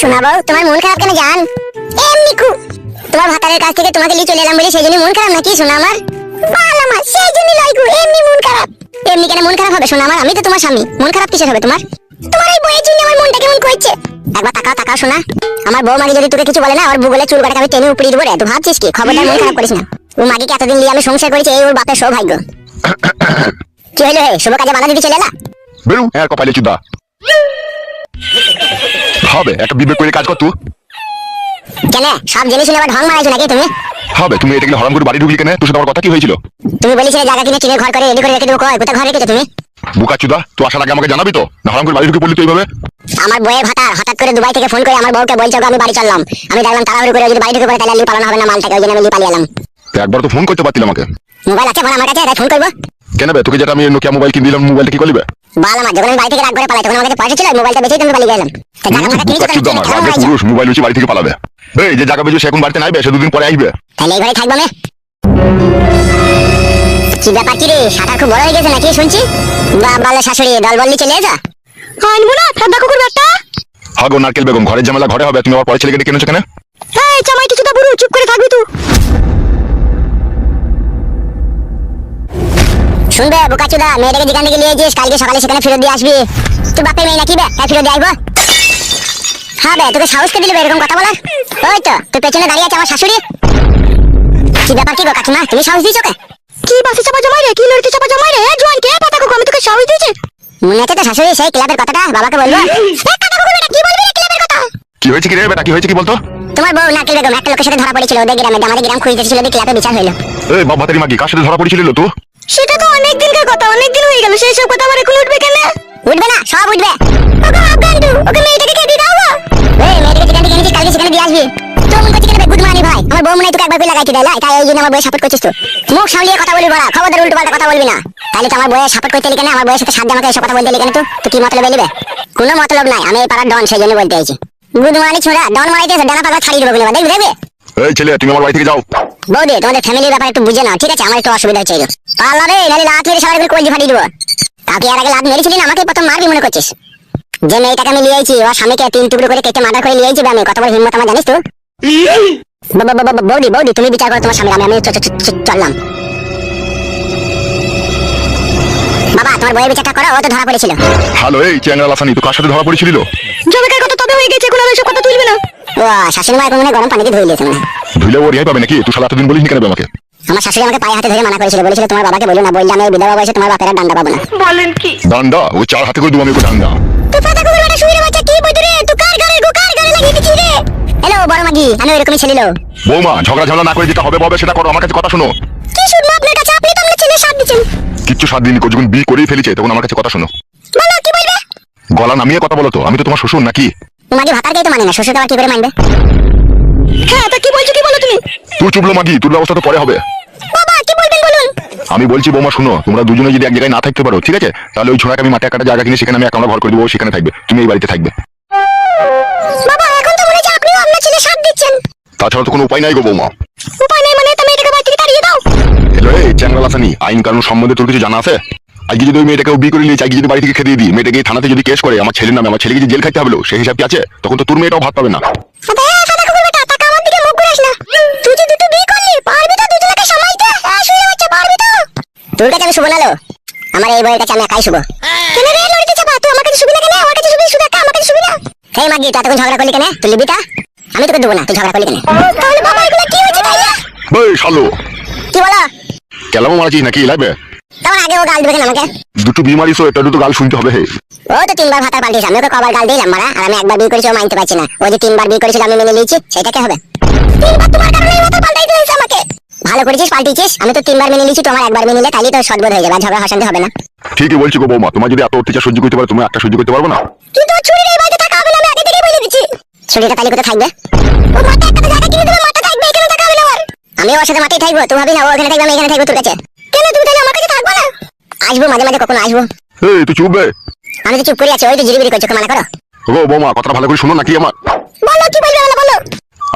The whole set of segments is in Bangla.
শোনাবো? তোমার মন খারাপ কেন জান? এমনি কু তোমার ভাতারের কাছ থেকে তোমাকে নিয়ে চলে এলাম বলে সেই জন্য মন খারাপ নাকি শোনা আমার? বাল আমার সেই জন্য লয় গো এমনি মন খারাপ। এমনি কেন মন খারাপ হবে শোনা আমার? আমি তো তোমার স্বামী মন খারাপ কিসের হবে তোমার? তোমার এই বইয়ের জন্য আমার মনটা কেমন করছে? একবার তাকাও তাকাও শোনা। আমার বউ মাগি যদি তোকে কিছু বলে না ওর ভূগোলে চুল কাটাকে আমি টেনে উপড়ে দেবো রে। তুই ভাবছিস কি? খবরদার মন খারাপ করিস না। ও মাগিকে এতদিন নিয়ে আমি সংসার করেছি এই ওর বাপের সৌভাগ্য। কি হলো হে? শুভ কাজে বাধা দিতে চলে এলা? বেরু হ্যাঁ কপালে চুদা। হবে একটা বিবেক করে কাজ কর তুই। কেন? সব জিনিস নিয়ে আবার ঢং মারাইছো নাকি তুমি? হবে তুমি এটা গেলে হরাম করে বাড়ি ঢুকলি কেন? তোর সাথে আমার কথা কি হয়েছিল? তুমি বলেছিলে জায়গা কিনে টিনের ঘর করে রেডি করে রেখে দেবো কয় কোথায় ঘর রেখেছো তুমি? বুকা চুদা তুই আসার আগে আমাকে জানাবি তো? না হরাম করে বাড়ি ঢুকে পড়লি তো এইভাবে? আমার বইয়ের ভাতা হঠাৎ করে দুবাই থেকে ফোন করে আমার বউকে বলছে আমি বাড়ি চললাম। আমি দেখলাম তাড়াহুড়ো করে যদি বাড়ি ঢুকে পড়ে তাহলে লিয়ে পালানো হবে না মালটাকে ওই জন্য আমি লিয়ে পালিয়ে এলাম। একবার তো ফোন করতে পারতিল আমাকে। মোবাইল আছে বল আমার কাছে? তাই ফোন করব? কেন বে? তোকে যেটা আমি নোকিয়া মোবাইল কিনে দিলাম মোবাইলটা কি করলি বে? বাল আমার যখন আমি বাড়ি থেকে রাগ করে পালাই তখন আমার কাছে পয়সা ছিল মোবাইলটা বেচেই তুমি পালিয়ে গেলাম। তা জায়গা ফাঁকা কিনেছো বুকা কেন? চুদা আমার কেন রাগে মারাইছো? পুরুষ মোবাইল হচ্ছে বাড়ি থেকে পালাবে। এই যে জায়গা বেজে এখন বাড়িতে নাইবে সে দুদিন পরে আসবে। তাহলে এই ঘরে থাকব আমি। কি ব্যাপার কি রে সাঁতার খুব বড় হয়ে গেছে নাকি শুনছি? বা বলে শাশুড়ি দল বললি চলে যা আনব না ঠান্ডা কুকুর ব্যাটা হাগো নারকেল বেগম ঘরের ঝামেলা ঘরে হবে তুমি আবার পরে ছেলেকে ডেকে এনেছো কেন? এই জামাই কিছুটা বুড়ো চুপ করে থাকবি তুই। শুনবে বোকাচুদা মেয়েটাকে যেখান থেকে নিয়ে যাস কালকে সকালে সেখানে ফেরত দিয়ে আসবি। তুই বাপের মেয়ে নাকি বে? তাই ফেরত দিয়ে আসব। হ্যাঁ বে তোকে সাহস কে দিলে এরকম কথা বলার। ওই তো তোর পেছনে দাঁড়িয়ে আছে আমার শাশুড়ি। কি ব্যাপার কি গো কাকিমা তুমি সাহস দিয়েছ কে কি বাসে চাপা জমাই রে কি লড়তে চাপা জমাই রে? জোয়ান কে পাতা কুকু আমি তোকে সাহস দিয়েছি। মনে আছে তো শাশুড়ি সেই ক্লাবের কথাটা বাবাকে বলব? কি বলবি রে ক্লাবের কথা? কি হয়েছে কি রে বেটা কি হয়েছে কি বলতো? তোমার বউ নাকি বেগম একটা লোকের সাথে ধরা পড়েছিল ওদের গ্রামে আমাদের গ্রাম খুঁজতেছিল ওদের ক্লাবে বিচার হইল। এই বাবা তারি মাগি কার সাথে ধরা পড়েছিল তো? সেটা তো অনেক দিনকার কথা অনেক দিন হয়ে গেল সেই সব কথা আবার এখন উঠবে কেন? উঠবে না সব উঠবে। ওকে আফগান্ডু ওকে মেয়েটাকে কে দিয়ে দাও গো। এই মেয়েটাকে যেখান থেকে এনেছিস কালকে সেখানে দিয়ে আসবি। তো মন করছি কেন গুড মর্নিং ভাই। আমার বউ মনে হয় তোকে একবার করে লাগাইতে দেয় লাই, তাই এই জন্য আমার বউয়ের সাপোর্ট করছিস তো মুখ সামলিয়ে কথা বলবি বড়া খবরদার উল্টো পাল্টা কথা বলবি না। তাহলে তো আমার বউয়ের সাপোর্ট করতে লিখে না আমার বউয়ের সাথে সাধ্য আমাকে এসব কথা বলতে লিখে না তো তুই কি মতলব এলিবে কোনো মতলব নাই আমি এই পাড়ার ডন সেই জন্য বলতে চাইছি গুড মর্নিং ছোড়া। ডন মারাইতেছে ডানা পাকা ছাড়িয়ে দেবো দেখবি দেখবি? এই ছেলে তুমি আমার বাড়ি থেকে যাও। বৌদি তোমাদের ফ্যামিলির ব্যাপারে একটু বুঝে না ঠিক আছে? আমার একটু অসুবিধা হচ্ছে পাল্লা রে নাহলে লাত মেরে সবাই কলজি ফাটিয়ে দিবো। তাকে আর আগে লাত মেরেছিলি না? আমাকে প্রথম মারবি মনে করছিস। যে মেয়েটাকে আমি নিয়ে আইছি ওর স্বামীকে তিন টুকরো করে কেটে মার্ডার করে নিয়ে আইছি আমি। কত বড় হিম্মত আমার জানিস তো? ব- বৌদি বৌদি তুমি বিচার করো তোমার স্বামী আমি আমি চললাম। বাবা তোমার বইয়ের বিচারটা করো ও তো ধরা পড়েছিল। হ্যালো এই চ্যাংরা লাসানি তো কার সাথে ধরা পড়েছিল জমিকার কথা তবে হয়ে গেছে কোনো এসব কথা তুলবে না। ও শাশুড়ি মা এখন মনে গরম পানিতে ধুয়ে মনে হয়। ধুলে ও রেহাই পাবে নাকি? তুই সারা এতদিন বলিস নি কেন বে আমাকে? আমার শাশুড়ি আমাকে পায়ে হাতে ধরে মানা করেছিল বলেছিল তোমার বাবাকে বলো না বললে আমি এই বিধবা বয়সে তোমার বাপের ডান্ডা পাবো না। বলেন কি? ডান্ডা ওই চার হাতে করে দেবো আমি ওকে ডান্ডা তুই পাতা কুকুর বেটা শুয়ে বাচ্চা কি বইতে রে? তুই কার গালে গো কার গালে লাগিয়ে দিছিস রে? হ্যালো বড় মাগি আমি এরকমই ছেলে লো বৌমা ঝগড়া ঝামেলা না করে যেটা হবে ববে সেটা করো আমার কাছে কথা শোনো। কি শুনব আপনার কাছে? আপনি তো আমার ছেলে সাথ দিচ্ছেন। কিচ্ছু সাত দিন যখন বিয়ে করেই ফেলেছে তখন আমার কাছে কথা শোনো। বলো কি বলবে? গলা নামিয়ে কথা বলো তো আমি তো তোমার শ্বশুর নাকি? মাগি ভাতারকেই তো মানে না শ্বশুর আবার কি করে মানবে। হ্যাঁ তা কি বলছো কি বলো তুমি? তুই চুপলো মাগি তোর ব্যবস্থা তো পরে হবে। বাবা কি বলবেন বলুন? আমি বলছি বৌমা শুনো তোমরা দুজনে যদি এক জায়গায় না থাকতে পারো ঠিক আছে? তাহলে ওই ছোড়াকে আমি মাঠে একটা জায়গা কিনে সেখানে আমি একাউন্ট ঘর করে দেবো ও সেখানে থাকবে তুমি এই বাড়িতে থাকবে। বাবা এখন তো মনে হচ্ছে আপনিও আপনার ছেলে সাথ দিচ্ছেন। তাছাড়া তো কোনো উপায় নাই গো বৌমা। উপায় নেই মানে? তুমি এটাকে হ্যালো এই আইন কানুন সম্বন্ধে তোর কিছু জানা আছে? আজকে যদি ওই মেয়েটাকে বিয়ে করে নিয়েছে আজকে যদি বাড়ি থেকে খেতে দিই মেয়েটাকে থানাতে যদি কেস করে আমার ছেলের নামে আমার ছেলেকে যে জেল খাইতে হবে সেই হিসাব কি আছে? তখন তো তোর মেয়েটাও ভাত পাবে না। তুই তোর কাছে আমি শুভ আমার এই বইয়ের কাছে আমি একাই শুভ। কেন রে লড়িতে চাপা? তুই আমার কাছে শুবি না কেন? আমার কাছে শুবি? শুধু একা আমার কাছে শুবি না? এই মাগি তুই এতক্ষণ ঝগড়া করলি কেন? তুই লিবি তা আমি তোকে দেবো না তুই ঝগড়া করলি কেন? তাহলে বাবা এগুলো কি হয়েছে তাইলে এই শালো। কি বলো? কেলামো মারাছিস নাকি লাগবে তখন আগে ও গাল দিবে কেন আমাকে। দুটো বিয়ে মারিস এটা দুটো গাল শুনতে হবে হে। ও তো তিনবার ভাতার পাল্টিয়েছে আমি ওকে কবার গাল দিলাম মারা আর আমি একবার বিয়ে করেছি ও মানতে পারছি না। ও যে তিনবার বিয়ে করেছিল আমি মেনে নিয়েছি সেটা কি হবে? তিনবার তোমার কারণে ভাতার পাল্টাইতে হয়েছে আমাকে। ভালো করেছিস পাল্টিয়েছিস আমি তো তিনবার মেনে নিয়েছি তোমার একবার মেনে নিলে তাহলে তো সদবোধ হয়ে যাবে আর ঝগড়া হাসান্তে হবে না। ঠিকই বলছি গো বৌমা তোমার যদি এত অত্যাচার সহ্য করতে পারো তুমি একটা সহ্য করতে পারব না? কিন্তু ছুরির এই বাড়িতে থাকা হবে না আমি আগে থেকেই বলে দিচ্ছি। ছুরিটা তাহলে কোথায় থাকবে? ও মাঠে একটা জায়গা কিনে দেবে মাঠে আমি ওর সাথে মাঠেই থাকব তুই ভাবি না ও ওখানে থাকবে আমি এখানে থাকব তোর কাছে। কেন তুমি তাহলে আমার কাছে থাকব না? আসব মাঝে মাঝে কখনো আসব। এই তুই চুপ বে আমি তো চুপ করে আছি ওই তো জিরিবিরি করছ মানা করো। গো বৌমা কথাটা ভালো করে শোনো নাকি আমার? বলো কি বলবে বলো বলো।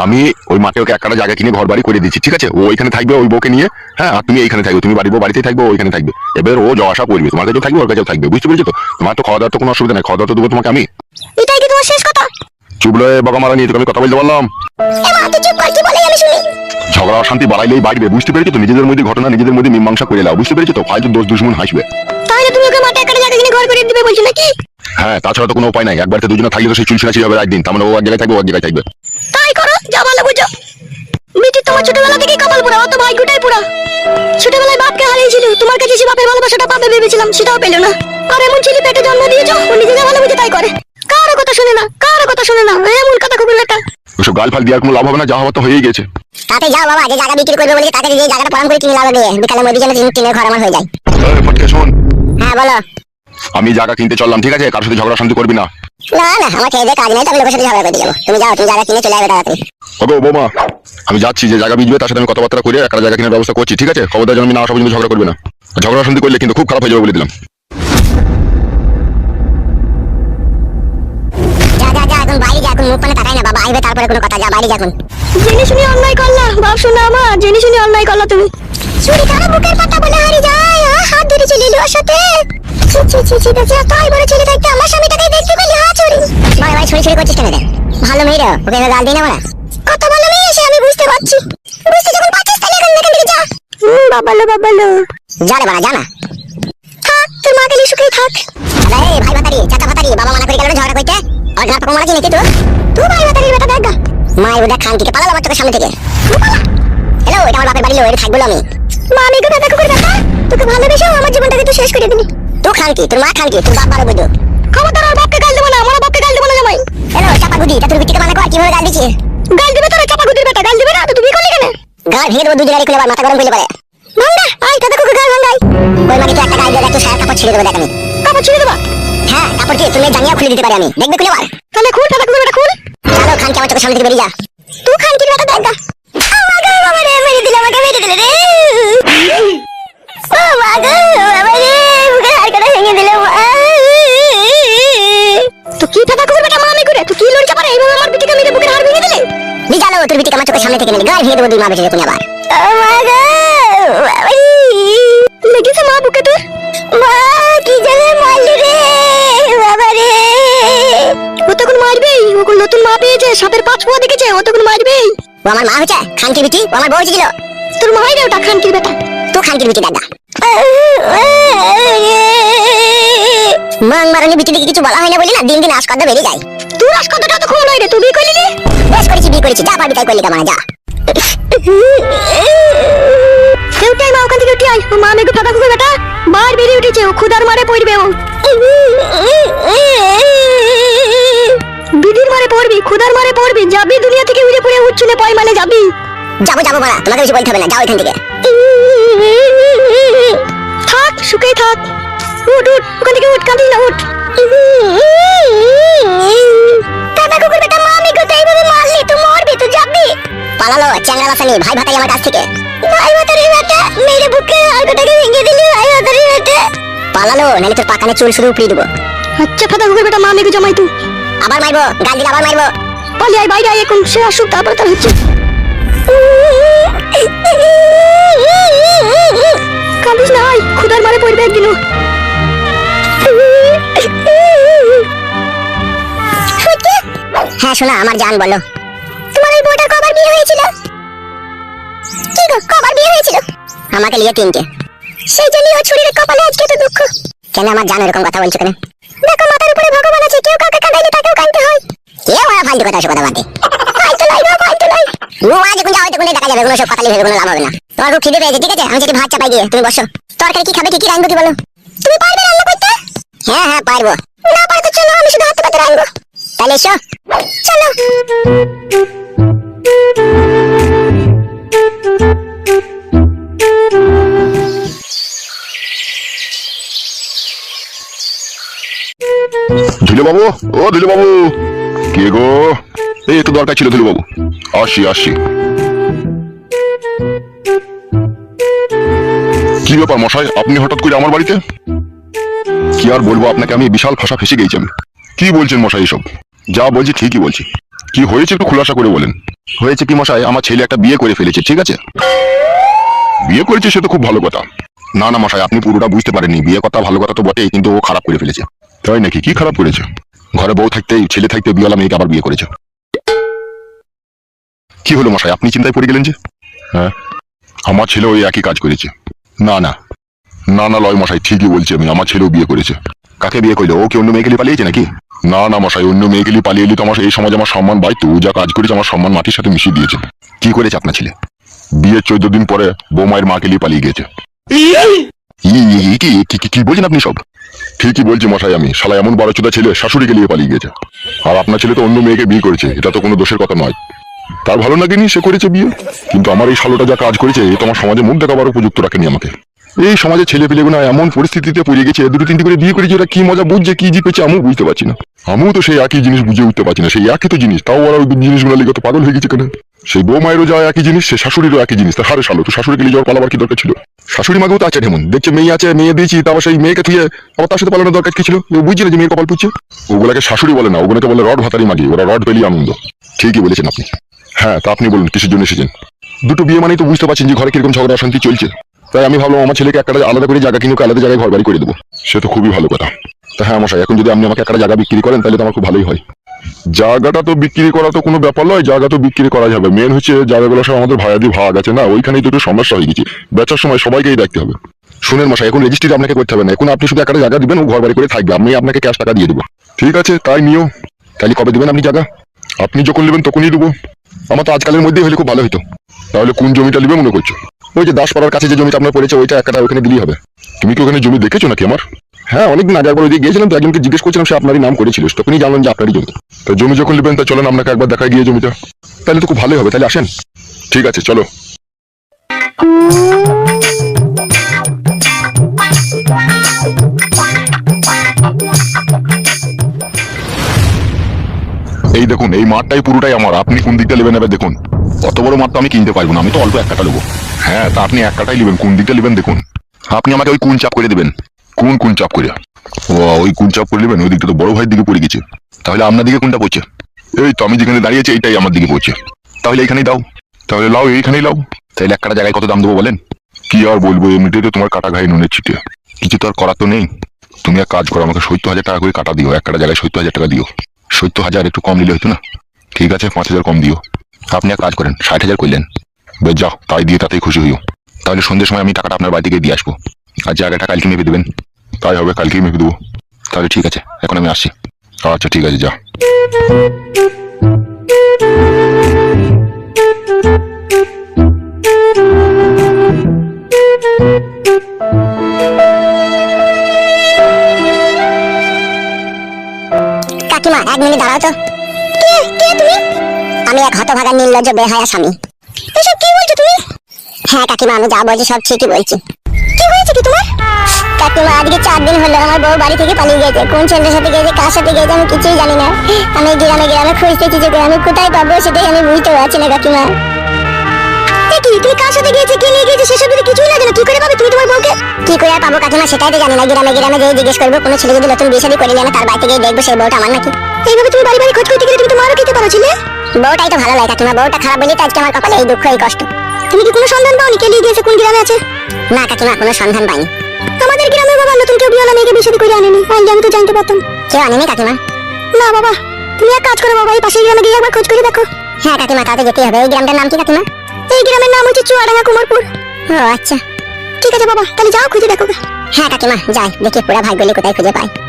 আমি ওই মাঠে ওকে একটা জায়গা কিনে ঘর বাড়ি করে দিচ্ছি ঠিক আছে? ও ওইখানে থাকবে ওই বউকে নিয়ে হ্যাঁ আর তুমি এইখানে থাকবে তুমি বউ বাড়িতেই থাকবে ও ওইখানে থাকবে। এবার ও যাওয়া আসা করবে তোমার কাছেও থাকবে ওর কাছেও থাকবে বুঝতে পেরেছ তো? তোমার তো খাওয়া দাওয়ার তো কোনো অসুবিধা নেই খাওয়া দাওয়া তো দেবো তোমাকে আমি। এটাই কি তোমার শেষ কথা? চুপ লয়ে বাবা মারা নিয়ে তোকে আমি কথা বলতে পারলাম এ মা তুই চুপ কর কি বলে আমি শুনি? ঝগড়া অশান্তি বাড়াইলেই বাড়বে বুঝতে পেরেছ তো? নিজেদের মধ্যে ঘটনা নিজেদের মধ্যে মীমাংসা করে নাও বুঝতে পেরেছ তো? ফালতু দোষ দুশ্মন হাসবে। তাহলে তুমি ওকে মাঠে একটা জায়গা কিনে ঘর করে দিবে বলছো নাকি? হ্যাঁ তাছাড়া তো কোনো উপায় নাই। একবার তো দুজনে থাকলে তো সেই চুলছিনাছি হবে একদিন। তার মানে ও এক জায়গায় থাকবে ও এক জায়গায় থাকবে। তাই করো যা ভালো বুঝো। মিটি তোমার ছোটবেলা থেকেই কপাল পোড়া অত ভাগ্যটাই পোড়া। ছোটবেলায় বাপকে হারিয়েছিল তোমার কাছে সে বাপের ভালোবাসাটা পাবে ভেবেছিলাম সেটাও পেল না। আর এমন ছেলে পেটে জন্ম দিয়েছ ও নিজে যা ভালো বুঝে তাই করে। কারও কথা শুনে না কারও কথা শুনে না এমন কথা খুবই একটা ওসব গাল ফাল দেওয়ার কোনো লাভ হবে না যা হওয়ার তো হয়েই গেছে। তাতে যাও বাবা যে জায়গা বিক্রি করবে বলে তাকে যে জায়গাটা পরাম করে কিনে লাগাবে বিকালে মধ্যে যেন তিন টিনের ঘর আমার হয়ে যায়। এই, ফটকে শোন। হ্যাঁ বলো। আমি জায়গা কিনতে চললাম ঠিক আছে? কারোর সাথে ঝগড়া শান্তি করবি না। না না আমার খেয়ে দিয়ে কাজ নেই তো আমি লোকের সাথে ঝগড়া করতে যাব। তুমি যাও তুমি জায়গা কিনে চলে যাবে তাড়াতাড়ি। ওগো বৌমা আমি যাচ্ছি যে জায়গা বিজবে তার সাথে আমি কথাবার্তা করে একটা জায়গা কেনার ব্যবস্থা করছি ঠিক আছে? খবরদার যেন আমি না আসা পর্যন্ত ঝগড়া করবে না। ঝগড়া শান্তি করলে কিন্তু খুব খারাপ হয়ে যাবে বলে দিলাম। মুখ পানে তাকাই না বাবা। আইবে তারপরে কোনো কথা যা বাইরে যা জেনে শুনে অন্যায় করলা বাপ শোনা আমার জেনে শুনে অন্যায় করলা তুমি। চুরি কারও বুকের পাতা বলে হারি যায় হাত ধরে চলে এলো সাথে। ছি ছি ছি ছি দেখছি তাই বড় ছেলে থাকতে আমার স্বামীটাকে দেখতে পেলি হা চুরি। ভাই ভাই ছড়ি ছড়ি করছিস কেন রে? ভালো মেয়ে রে ওকে গাল দিই না মারা কত ভালো মেয়ে সে আমি বুঝতে পারছি। বুঝতে যখন পারছিস তাহলে এখন থেকে যা। হুম বাবালো বাবালো। যা রে বাড়া যা না। থাক তোর মা গেলি সুখেই থাক। আরে ভাই ভাতারি চাচা ভাতারি বাবা মানা করে গেল ঝগড়া করতে। আর ঘাট পাকা মারা কি নাকি তো? তুই ভাই ভাতারি বেটা দেখ মায়ের ওটা খান থেকে পালালো আমার চোখের সামনে থেকে। হ্যালো এটা আমার বাপের বাড়ি লো থাকব আমি। মা আমি গো দাদা কুকুর বেটা তোকে ভালোবেসে আমার জীবনটাকে তুই শেষ করে দিবি তুই খান কি? তোর মা খান কি? তোর বাপ বারো বুঝো খবরদার আর বাপকে গাল দেবো না আমার বাপকে গাল দেবো না জামাই। হ্যালো চাপা গুদি তা তোর বিটিকে মানা কর কীভাবে গাল দিছি গাল দিবে তোর চাপা গুদির বেটা গাল দিবে না তো তুই করলি কেন? গাল ভেঙে দেবো দুই জায়গায় খুলে মাথা গরম করলে পারে। ভাঙ্গা আয় দাদা কুকুর গাল ভাঙ্গাই ওই মাকে একটা গাল দিয়ে তুই সারা কাপড় ছিঁড়ে দেবো দেখ আমি। কাপড় ছিঁড়ে দেবা? হ্যাঁ কাপড় কি তুমি জানিয়া খুলে দিতে পারি আমি। দেখবে খুলে বার তাহলে খুল দাদা কুকুর খুল। চলো খান কি আমার চোখের সামনে থেকে বেরিয়ে যা। তুই খান কি বেটা দেখ গা আমাকে বাবা রে মেরে দিলে আমাকে মেরে দিলে রে। ও মা বাবা রে বুকের হাড়কাটা ভেঙে দিলে তো কি দাদা কুকুর বেটা মা আমি করে? তুই কি লড়ি চাপারে? এইভাবে আমার বিটিকে মেরে বুকের হাড় ভেঙে দিলে? দি তোর বিটিকে আমার চোখের সামনে থেকে মেরে গাল ভেঙে দেবো দুই মা কোন আবার। লেগেছে মা বুকে তোর? মা কি জানে মারলি রে বাবা রে। ও তখন মারবেই ও নতুন মা পেয়েছে সাপের পাঁচ পোয়া দেখেছে ও তখন মারবেই ও আমার মা হচ্ছে খানকির বিটি ও আমার বউ ছিল তোর মাই রে ওটা খানকির বেটা? তুই খানকির বিটি দাদা। মাং মারানি বিটি দিকে কিছু বলা হয় না বলি না দিন দিন আসকদ্দ বেড়ে যায়। তুই আসকদ্দটা তো খুব নয় রে তুই বিয়ে করলি রে বেশ করেছি বিয়ে করেছি যা পারবি তাই করলি কামানা যা। টাই মা ওখান থেকে উঠে আয়। মা মেঘু ফাঁকা কুকুর বেটা বার বেরিয়ে উঠেছে ও খুদার মারে পড়বে ও। বিদির মারে পড়বি খুদার মারে পড়বি যাবি দুনিয়া থেকে উড়ে পড়ে উচ্চুলে পয় মানে যাবি। যাব যাব মারা তোমাকে বেশি বলতে হবে না যাও এখান থেকে। থাক সুখেই থাক। উঠ উঠ ওখান থেকে উঠ কাঁদিস না উঠ। দাদা কুকুর বেটা মা আমি কোথায় এইভাবে মারলি তুই মরবি তুই যাবি। পালালো চ্যাংড়া লাসানি ভাই ভাতাই আমার কাছ থেকে। ভাই ভাতারি বেটা মেরে বুকে হাড়টাকে ভেঙে দিলি ভাই ভাতারি বেটা পালালো নাহলে তোর পাকানে চুল শুধু উপড়িয়ে দেবো। আচ্ছা ফাদা কুকুর বেটা মা জমাই তুই। আবার মারবো গাল দিলে আবার মারবো। পালি আয় বাইরে আয় এখন সে আসুক তারপর তার হচ্ছে। কাঁদিস না আয় খুদার মারে পড়বে একদিনও। হ্যাঁ শোনা আমার জান বলো। তোমার কবার বিয়ে হয়েছিল? কি গো কবার বিয়ে হয়েছিল? আমাকে নিয়ে তিনটে। সেই জন্য ও ছুরির কপালে আজকে তো দুঃখ। কেন আমার জান এরকম কথা বলছো কেন? দেখো মাথার উপরে ভগবান আছে কেউ কাউকে কাঁদাইলে তাকেও কাঁদতে হয়। কে ওরা ফালতু কথা সব কথা বাদে ফালতু লাই গো ফালতু ও আজ এখন যাও দেখুন দেখা যাবে কোনো সব কথালি ভেবে কোনো লাভ হবে না। তোমার খুব খিদে পেয়েছে ঠিক আছে? আমি যদি ভাত চাপাই দিয়ে তুমি বসো। তরকারি কি খাবে কি কি রাখব কি বলো? তুমি পারবে রান্না করতে? হ্যাঁ হ্যাঁ পারব। না পারো তো চলো আমি শুধু হাতে পাতে রাখব তাহলে এসো। চলো। বাবু ও ধুলো বাবু কে গো? এই একটু দরকার ছিল ধুলো বাবু আসি আসি। কি ব্যাপার মশাই, আপনি হঠাৎ করে আমার বাড়িতে? কি আর বলব আপনাকে, আমি বিশাল ফাঁসা ফেসে গেছি আমি। কি বলছেন মশাই এসব? যা বলছি ঠিকই বলছি। কি হয়েছে একটু খোলাসা করে বলেন। হয়েছে কি মশাই? আমার ছেলে একটা বিয়ে করে ফেলেছে, ঠিক আছে? বিয়ে করেছে সে তো খুব ভালো কথা। না না মশাই, আপনি পুরোটা বুঝতে পারেননি। বিয়ে কথা, ভালো কথা তো বটেই, কিন্তু ও খারাপ করে ফেলেছে। তাই নাকি? কি খারাপ করেছে? ঘরে বউ থাকতেই, ছেলে থাকতে বিয়েওয়ালা মেয়েকে আবার বিয়ে করেছে। কি হলো মশাই, আপনি চিন্তায় পড়ে গেলেন যে? হ্যাঁ? আমার ছেলে ওই একই কাজ করেছে। না না। না না, লয় মশাই, ঠিকই বলছি আমি, আমার ছেলেও বিয়ে করেছে। কাকে বিয়ে করল? ও কি অন্য মেয়েকে পালিয়েছে নাকি? না না মশাই, অন্য মেয়েকে পালিয়ে এলি তো আমার এই সমাজে আমার সম্মান বাইতো ও যা কাজ করেছে আমার সম্মান মাটির সাথে মিশিয়ে দিয়েছে। কি করেছে আপনার ছেলে? বিয়ের চোদ্দ দিন পরে বৌমায়ের মাকে নিয়ে পালিয়ে গেছে কি বলছেন আপনি সব? ঠিকই বলছি মশাই আমি। শালা এমন বড় চোদা ছেলে শাশুড়িকে নিয়ে পালিয়ে গেছে আর আপনার ছেলে তো অন্য মেয়েকে বিয়ে করেছে, এটা তো কোনো দোষের কথা নয়। তার ভালো লাগেনি সে করেছে বিয়ে। কিন্তু আমার এই শালোটা যা কাজ করেছে, এ তো আমার সমাজে মুখ দেখাবার উপযুক্ত রাখেনি আমাকে। এই সমাজে ছেলে পেলেগুলো এমন পরিস্থিতিতে পড়ে গেছে দুটো তিনটি করে বিয়ে করেছে ওরা কি মজা বুঝছে, কি জিপেছে আমিও বুঝতে পারছি না। আমিও তো সেই একই জিনিস বুঝে উঠতে পারছি না, সেই একই তো জিনিস, তাও ওরা ওই জিনিসগুলো লিগে তো পাগল হয়ে গেছে কেন? সেই বৌমায়েরও যা একই জিনিস সে শাশুড়িরও একই জিনিস, তার হারে শালো, তো শাশুড়িকে নিয়ে যাওয়ার পালাবার কি দরকার ছিল? শাশুড়ি মাকেও তো আছে ঢেমন দেখছে মেয়ে আছে, মেয়ে দিয়েছি, তারপর সেই মেয়েকে থুয়ে আবার তার সাথে পালানোর দরকার কি ছিল? ও বুঝছে না যে মেয়ের কপাল পুচ্ছে। ওগুলাকে শাশুড়ি বলে না, ওগুলোকে বলে রড ভাতারি মাগি, ওরা রড পেলি আনন্দ। ঠিকই বলেছেন আপনি। হ্যাঁ তা আপনি বলুন, কিসের জন্য এসেছেন? দুটো বিয়ে মানেই তো বুঝতে পারছেন যে ঘরে কীরকম ঝগড়া অশান্তি চলছে। তাই আমি ভাবলাম আমার ছেলেকে একটা আলাদা করে জায়গা কিনে আলাদা জায়গায় ঘর বাড়ি করে দেবো। সে তো খুবই ভালো কথা। তা হ্যাঁ মশাই, এখন যদি আপনি আমাকে একটা জায়গা বিক্রি করেন, তাহলে তো আমার খুব ভালোই হয়। জায়গাটা তো বিক্রি করা তো কোনো ব্যাপার নয়, জায়গা তো বিক্রি করা যাবে মেন হচ্ছে জায়গাগুলো সব আমাদের ভাড়া দিয়ে ভাগ আছে না, ওইখানেই একটু সমস্যা হয়ে গেছে। বেচার সময় সবাইকেই দেখতে হবে। শুনেন মশাই, এখন রেজিস্ট্রি আপনাকে করতে হবে না। এখন আপনি শুধু একটা জায়গা দিবেন, ও ঘর বাড়ি করে থাকবে। আমি আপনাকে ক্যাশ টাকা দিয়ে দেবো। ঠিক আছে, তাই নিও। তাহলে কবে দিবেন আপনি জায়গা? আপনি যখন নেবেন, তখনই দেবো। আমার তো আজকালের মধ্যেই হলে খুব ভালো হতো তাহলে কোন জমিটা নেবে মনে করছ? ওই যে দাসপাড়ার কাছে যে জমিটা আপনার পড়েছে, ওইটা একটা ওখানে দিলেই হবে। তুমি কি ওখানে জমি দেখেছ নাকি আমার? হ্যাঁ অনেকদিন আগে একবার ওইদিকে গিয়েছিলাম, তো একজনকে জিজ্ঞেস করছিলাম, সে আপনারই নাম করেছিল তখনই জানলাম যে আপনারই জমি। তো জমি যখন নেবেন, তা চলেন, আপনাকে একবার দেখা গিয়ে জমিটা। তাহলে তো খুব ভালোই হবে, তাহলে আসেন। ঠিক আছে, চলো। এই দেখুন, এই মাঠটাই পুরোটাই আমার। আপনি কোন দিকটা নেবেন এবার দেখুন। অত বড় মাঠ তো আমি কিনতে পারব না, আমি তো অল্প এক কাটা নেব। হ্যাঁ তা আপনি এক কাটাই নেবেন, কোন দিকটা নেবেন দেখুন। আপনি আমাকে ওই কোন চাপ করে দেবেন। কোন কোন চাপ করে? ও ওই কোন চাপ করে নেবেন, ওই দিকটা তো বড় ভাইয়ের দিকে পড়ে গেছে। তাহলে আপনার দিকে কোনটা পড়ছে? এই তো, আমি যেখানে দাঁড়িয়েছি, এইটাই আমার দিকে পড়ছে। তাহলে এইখানেই দাও। তাহলে লাও, এইখানেই লাও। তাহলে এক কাটা জায়গায় কত দাম দেবো বলেন? কি আর বলব, এমনিতেই তো তোমার কাটা ঘাই নুনের ছিটে। কিছু তো আর করার তো নেই। তুমি এক কাজ করো, আমাকে সত্তর হাজার টাকা করে কাটা দিও, এক কাটা জায়গায় সত্তর হাজার টাকা দিও। সত্তর হাজার একটু কম নিলে হতো না? ঠিক আছে, পাঁচ হাজার কম দিও। আপনি এক কাজ করেন, ষাট হাজার করলেন। বেশ, যাও, তাই দিয়ে তাতেই খুশি হইও। তাহলে সন্ধ্যের সময় আমি টাকাটা আপনার বাড়ি থেকে দিয়ে আসব। আর জায়গাটা কালকে মেপে দেবেন, তাই হবে, কালকেই মেপে দেবো। তাহলে ঠিক আছে, এখন আমি আসছি। আচ্ছা ঠিক আছে যা কাকিমা এক মিনিট দাঁড়াও তো। কে কে তুমি? আমি এক হতভাগা নির্লজ্জ বেহায়া স্বামী। এসব কি বলছো তুমি? হ্যাঁ কাকিমা, আমি যা বলছি সব ঠিকই বলছি। কি হয়েছে কি তোমার? কাকিমা, আজকে চার দিন হলো আমার বউ বাড়ি থেকে পালিয়ে গেছে। কোন ছেলের সাথে গেছে, কার সাথে গেছে, আমি কিছুই জানি না। আমি গ্রামে গ্রামে খুঁজতেছি যে আমি কোথায় পাবো, সেটাই আমি বুঝতে পারছি না কাকিমা। কি? তুমি কার সাথে গিয়েছে? কে নিয়ে গিয়েছে? সেসব যদি কিছুই না জানো কি করে পাবে তুমি তোমার বউকে? কি করে আর পাবো কাকিমা সেটাই তো জানি না। গ্রামে গ্রামে যেয়ে জিজ্ঞেস করব কোনো ছেলে যদি নতুন বিয়ে শাদী করে নিয়ে তার বাড়িতে গিয়ে দেখব সেই বউটা আমার নাকি। এইভাবে তুমি বাড়ি বাড়ি খোঁজ করতে গেলে তুমি তো মারও খেতে পারো ছিলে? বউটাই তো ভালো লাগে কাকিমা। বউটা খারাপ বলেই তো আজকে আমার কপালে এই দুঃখ এই কষ্ট। তুমি কি কোনো সন্ধান পাওনি? কে নিয়ে গিয়েছে? কোন গ্রামে আছে? না কাকিমা কোনো সন্ধান পাইনি। আমাদের গ্রামে বাবা নতুন কেউ বিয়েলা মেয়েকে বিয়ে শাদী করে আনেনি। আনলে আমি তো জানতে পারতাম। কেউ আনেনি কাকিমা? না বাবা। তুমি এক কাজ করো বাবা এই পাশের গ্রামে গিয়ে একবার খোঁজ করে দেখো। হ্যাঁ কাকিমা তাতে যেতেই হবে। এই গ্রামটার নাম কি কাকিমা? এই গ্রামের নাম হচ্ছে চুয়াডাঙ্গা কুমারপুর। ও আচ্ছা। ঠিক আছে বাবা, তাহলে যাও, খুঁজে দেখো হ্যাঁ কাকিমা, যাই, দেখি পুরা ভাগ্যলি কোথায় খুঁজে পাই।